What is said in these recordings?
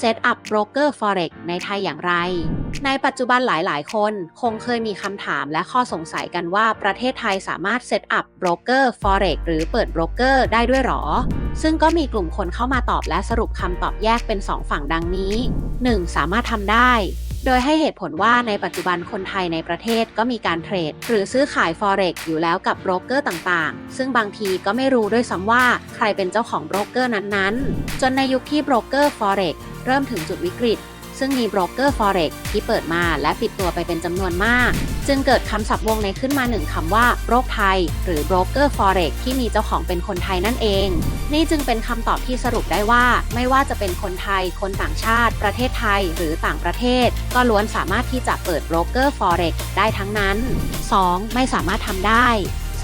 Set up Broker Forex ในไทยอย่างไร ในปัจจุบันหลาย ๆ คนคงเคยมีคำถามและข้อสงสัยกันว่าประเทศไทยสามารถ Set up Broker Forex หรือเปิด Broker ได้ด้วยหรอ ซึ่งก็มีกลุ่มคนเข้ามาตอบและสรุปคำตอบแยกเป็น 2 ฝั่งดังนี้ 1. สามารถทำได้ โดยให้เหตุผลว่าในปัจจุบันคนไทยในประเทศก็มีการเทรด หรือซื้อขาย Forex อยู่แล้วกับโบรกเกอร์ต่างๆ ซึ่งบางทีก็ไม่รู้ด้วยซ้ำว่าใครเป็นเจ้าของโบรกเกอร์นั้นๆ จนในยุคที่โบรกเกอร์ Forex เริ่มถึงจุดวิกฤต ซึ่งมีโบรกเกอร์ Forex ที่เปิดมาและปิดตัวไปเป็นจำนวนมาก จึงเกิดคำศัพท์วงในขึ้นมาหนึ่งคำว่าโรกไทย หรือโบรกเกอร์ Forex ที่มีเจ้าของเป็นคนไทยนั่นเอง นี่จึงเป็นคำตอบที่สรุปได้ว่า ไม่ว่าจะเป็นคนไทย คนต่างชาติ ประเทศไทย หรือต่างประเทศ ก็ล้วนสามารถที่จะเปิดโบรกเกอร์ Forex ได้ทั้งนั้น 2. ไม่สามารถทำได้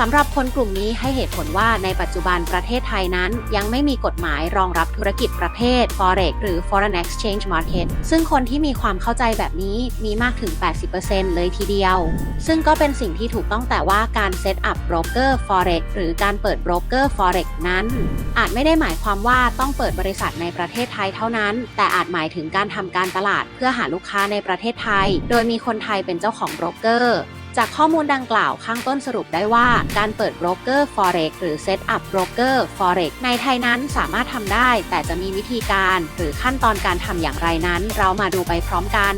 สำหรับคนกลุ่มนี้ให้เหตุผลว่าในปัจจุบันประเทศไทยนั้น ยังไม่มีกฎหมายรองรับธุรกิจประเภท Forex หรือ Foreign Exchange Market ซึ่งคนที่มีความเข้าใจแบบนี้มีมากถึง 80%เลยทีเดียว ซึ่งก็เป็นสิ่งที่ถูกต้องแต่ว่าการ Set up Broker Forex หรือการเปิด Broker Forex นั้น อาจไม่ได้หมายความว่าต้องเปิดบริษัทในประเทศไทยเท่านั้น แต่อาจหมายถึงการทำการตลาดเพื่อหาลูกค้าในประเทศไทย โดยมีคนไทยเป็นเจ้าของโบรกเกอร์ จากข้อมูลดังกล่าวข้างต้นสรุปได้ว่า การเปิดโบรกเกอร์ Forex หรือ Set up Broker Forex ในไทยนั้นสามารถทำได้ แต่จะมีวิธีการหรือขั้นตอนการทำอย่างไรนั้น เรามาดูไปพร้อมกัน